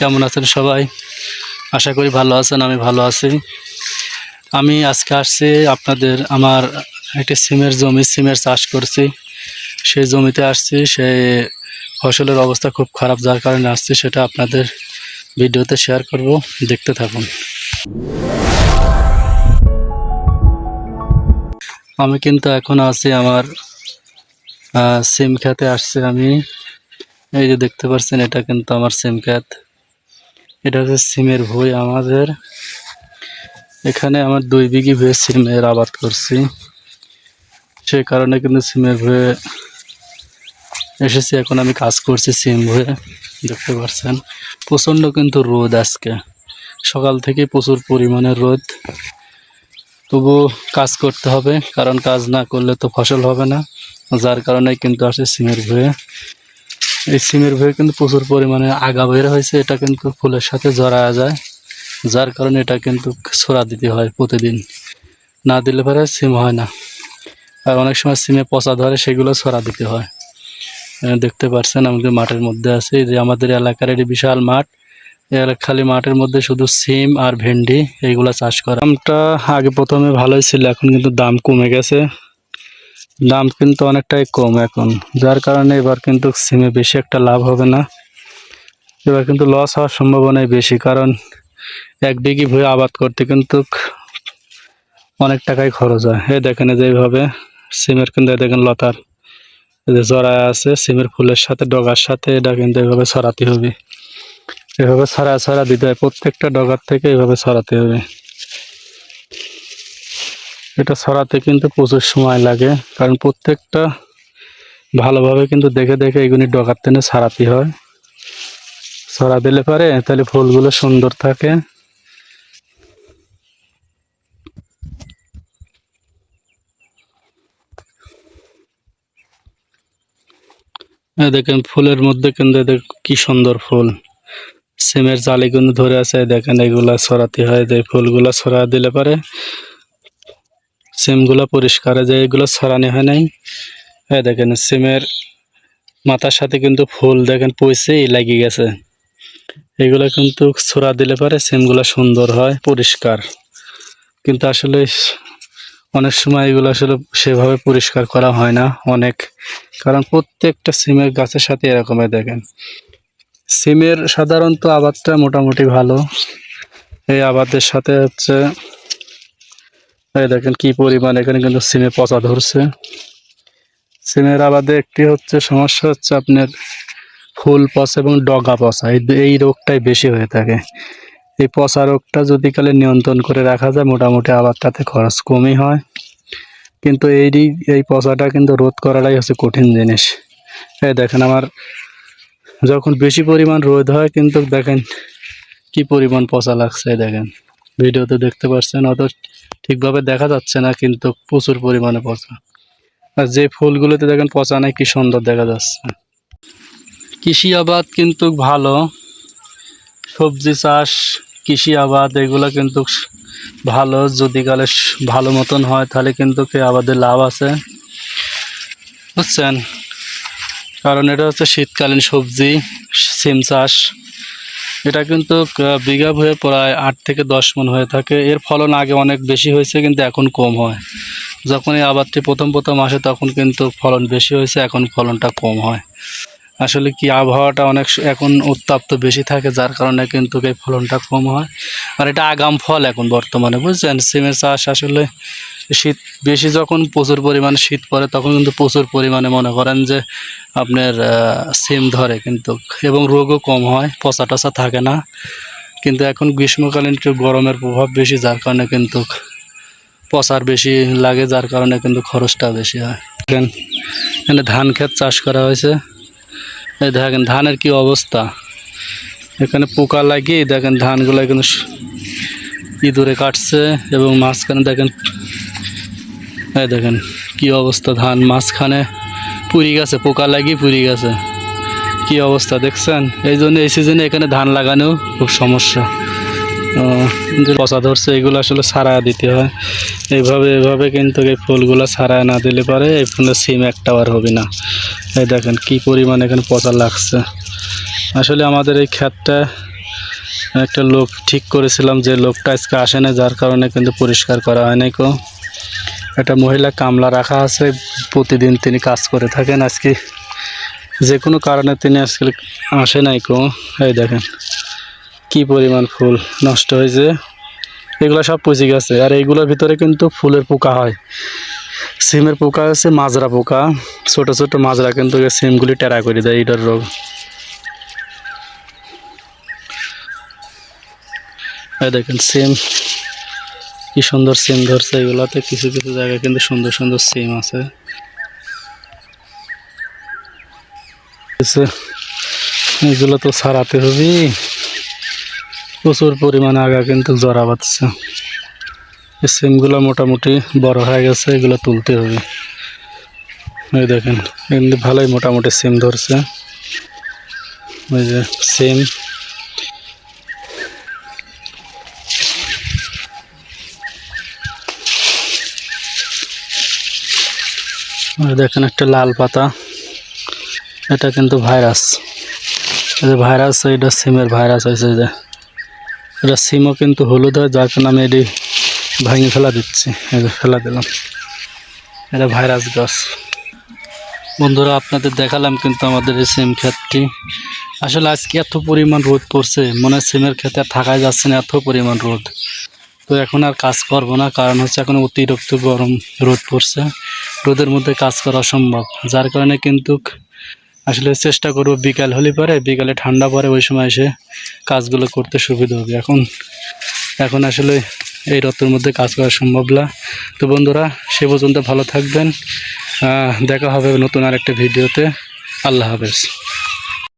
কেমন আছেন সবাই? আশা করি ভালো আছেন, আমি ভালো আছি। আমি আজকে আসছি আপনাদের আমার একটি সিমের জমি, সিমের চাষ করছি। সেই জমিতে আসছি, সেই ফসলের অবস্থা খুব খারাপ, যার কারণে আসছি, সেটা আপনাদের ভিডিওতে শেয়ার করব, দেখতে থাকুন। আমি কিন্তু এখন আছি আমার সিম খেতে আসছি আমি। এই যে দেখতে পাচ্ছেন, এটা কিন্তু আমার সিম ক্ষেত এটা হচ্ছে সিমের ভুই আমাদের। এখানে আমার দুই বিঘি ভুয়ে সিমের আবাদ করছি। সে কারণে কিন্তু সিমের ভুয়ে এসেছি। এখন আমি কাজ করছি সিম ভুয়ে দেখতে পাচ্ছেন। প্রচণ্ড কিন্তু রোদ আজকে। সকাল থেকে প্রচুর পরিমাণে রোদ। তবু কাজ করতে হবে, কারণ কাজ না করলে তো ফসল হবে না, যার কারণে কিন্তু আসে সিমের ভুয়ে এই সিমের ভুয়ে কিন্তু প্রচুর পরিমাণে আগা বের হয়েছে। এটা কিন্তু ফুলের সাথে জড়া যায়, যার কারণে এটা কিন্তু ছড়া দিতে হয় প্রতিদিন। না দিলে পরে সিম হয় না। আর অনেক সময় সিমে পচা ধরে সেগুলো ছড়া দিতে হয়। দেখতে পাচ্ছেন আমাদের মাঠের মধ্যে আছে। যে আমাদের এলাকার এটি বিশাল মাঠ। খালি মাঠের মধ্যে শুধু সিম আর ভেন্ডি এইগুলা চাষ করা। দামটা আগে প্রথমে ভালোই ছিল, এখন কিন্তু দাম কমে গেছে। দাম কিন্তু অনেকটাই কম এখন, যার কারণে এবার কিন্তু সিমে বেশি একটা লাভ হবে না। এবার কিন্তু লস হওয়ার সম্ভাবনাই বেশি, কারণ এক বিঘি ভুঁই আবাদ করতে কিন্তু অনেক টাকাই খরচ হয়। এই দেখেন এই যে এইভাবে সিমের কিন্তু দেখেন লতার যে জড়ায় আছে, সিমের ফুলের সাথে, ডগার সাথে এটা কিন্তু এভাবে ছড়াতে হবে। এভাবে ছড়া ছড়া দিতে হয় প্রত্যেকটা ডগার থেকে এভাবে ছড়াতে হবে। এটা ছড়াতে কিন্তু প্রচুর সময় লাগে, কারণ প্রত্যেকটা ভালোভাবে কিন্তু দেখে দেখে এগুলি ডগার টেনে ছাড়াতে হয়। ছড়া দিলে পারে, তাহলে ফুলগুলো সুন্দর থাকে। দেখেন, ফুলের মধ্যে কিন্তু কি সুন্দর ফুল। সিমের জালি কিন্তু ধরে আছে, দেখেন এগুলা ছড়াতে হয়, যে ফুলগুলা ছড়া দিলে পারে। সিমগুলো পরিষ্কার হয়ে যায়, এগুলো ছড়ানো হয় নাই। এই দেখেন, সিমের মাথার সাথে কিন্তু ফুল দেখেন পয়সেই লাগিয়ে গেছে। এগুলো কিন্তু ছড়া দিলে পারে সিমগুলো সুন্দর হয়, পরিষ্কার। কিন্তু আসলে অনেক সময় এগুলো আসলে সেভাবে পরিষ্কার করা হয় না অনেক। কারণ প্রত্যেকটা সিমের গাছের সাথে এরকমই দেখেন। সিমের সাধারণত আবাদটা মোটামুটি ভালো। এই আবাদের সাথে হচ্ছে এই দেখেন কি পরিমাণ এখানে কিন্তু সিমে পচা ধরছে। সিমের আবাদে একটি হচ্ছে সমস্যা হচ্ছে আপনার ফুল পচা এবং ডগা পচা। এই রোগটাই বেশি হয়ে থাকে। এই পচা রোগটা যদি কালে নিয়ন্ত্রণ করে রাখা যায়, মোটামুটি আবাদটাতে খরচ কমই হয়। কিন্তু এই এই পচাটা কিন্তু রোধ করাটাই হচ্ছে কঠিন জিনিস। এই দেখেন আমার যখন বেশি পরিমাণ রোদ হয়, কিন্তু দেখেন কি পরিমাণ পচা লাগছে দেখেন। ভিডিওতে দেখতে পাচ্ছেন অত ঠিকভাবে দেখা যাচ্ছে না, কিন্তু প্রচুর পরিমাণে পচা। আর যে ফুলগুলোতে দেখেন পচা নাই, কি সুন্দর দেখা যাচ্ছে। কৃষি আবাদ কিন্তু ভালো। সবজি চাষ, কৃষি আবাদ, এগুলো কিন্তু ভালো। যদি কালে ভালো মতন হয়, তাহলে কিন্তু কি আবাদের লাভ আছে। বুঝছেন? কারণ এটা হচ্ছে শীতকালীন সবজি, সিম চাষ। এটা কিন্তু বিঘা ভয়ে প্রায় আট থেকে দশ মন হয়ে থাকে। এর ফলন আগে অনেক বেশি হয়েছে, কিন্তু এখন কম হয়। যখন এই আবাদটি প্রথম প্রথম আসে, তখন কিন্তু ফলন বেশি হয়েছে, এখন ফলনটা কম হয়। আসলে কি আবহাওয়াটা অনেক এখন উত্তাপ্ত বেশি থাকে, যার কারণে কিন্তু এই ফলনটা কম হয়। আর এটা আগাম ফল এখন বর্তমানে, বুঝছেন? সিমের চাষ আসলে শীত, বেশি যখন প্রচুর পরিমাণে শীত পড়ে, তখন কিন্তু প্রচুর পরিমাণে মনে করেন যে আপনার সিম ধরে কিন্তু, এবং রোগও কম হয়, পচা টচা থাকে না। কিন্তু এখন গ্রীষ্মকালীন একটু গরমের প্রভাব বেশি, যার কারণে কিন্তু পচার বেশি লাগে, যার কারণে কিন্তু খরচটা বেশি হয়। এখানে ধান ক্ষেত চাষ করা হয়েছে। এই দেখেন ধানের কি অবস্থা। এখানে পোকা লাগিয়ে দেখেন ধানগুলো এখানে ইঁদুরে কাটছে এবং মাঝখানে দেখেন, এই দেখেন কি অবস্থা ধান মাঝখানে পুরি গেছে, পোকা লাগিয়ে পুরি গেছে। কি অবস্থা দেখছেন? এই জন্য এই সিজনে এখানে ধান লাগানো খুব সমস্যা। পচা ধরছে, এগুলো আসলে সারায় দিতে হয়। এইভাবে, এভাবে কিন্তু এই ফুলগুলো সারায় না দিলে পারে এই ফুলের সিম একটা আর হবে না। এই দেখেন কি পরিমাণ এখানে পচা লাগছে। আসলে আমাদের এই ক্ষেতটা একটা লোক ঠিক করেছিলাম যে লোকটা আজকে আসে না যার কারণে কিন্তু পরিষ্কার করা হয় নাই কো। একটা মহিলা কামলা রাখা আছে, প্রতিদিন তিনি কাজ করে থাকেন। আজকে যে কোনো কারণে তিনি আজকে আসে নাই কো। এই দেখেন। কি পরিমাণ ফুল নষ্ট হয়েছে? এগুলো সব পচে গেছে। আর এইগুলোর ভিতরে কিন্তু ফুলের পোকা হয়। সিমের পোকা আছে, মাজরা পোকা। ছোট ছোট মাজরা কিন্তু সিমগুলি টেরা করে দেয় এটার রোগ। দেখেন সিম। কি সুন্দর সিম ধরছে এগুলাতে। কিছু কিছু জায়গায় কিন্তু সুন্দর সুন্দর সিম আছে। এগুলো তো ছাড়াতে হবে। প্রচুর পরিমাণে আগা কিন্তু জরা বাঁধছে। এই সিমগুলো মোটামুটি বড় হয়ে গেছে, এগুলো তুলতে হবে। এই দেখেন, এমনি ভালোই মোটামুটি সিম ধরছে। ওই যে সিম। ওই দেখেন একটা লাল পাতা। এটা কিন্তু ভাইরাস। ভাইরাস এটা সিমের ভাইরাস হয়েছে যে। এটা সিমও কিন্তু হলুদ হয়, যার কারণে আমি এটি ভাঙে ফেলা দিচ্ছি। ফেলা দিলাম। এটা ভাইরাস গাছ। বন্ধুরা, আপনাদের দেখালাম কিন্তু আমাদের এই সিম ক্ষেতটি। আসলে আজকে এত পরিমাণ রোদ পড়ছে, মনে হয় সিমের ক্ষেতে থাকাই যাচ্ছে না, এত পরিমাণ রোদ। তো এখন আর কাজ করব না, কারণ হচ্ছে এখন অতিরিক্ত গরম রোদ পড়ছে। রোদের মধ্যে কাজ করা সম্ভব যার কারণে কিন্তু আসলে চেষ্টা করব, বিকাল হলে পরে, বিকালে ঠান্ডা পরে ওই সময় এসে কাজগুলো করতে সুবিধা হবে। এখন এখন আসলে এই রথের মধ্যে কাজ করা সম্ভব না। তো বন্ধুরা, সে পর্যন্ত ভালো থাকবেন। দেখা হবে নতুন আরেকটা ভিডিওতে। আল্লাহ হাফেজ।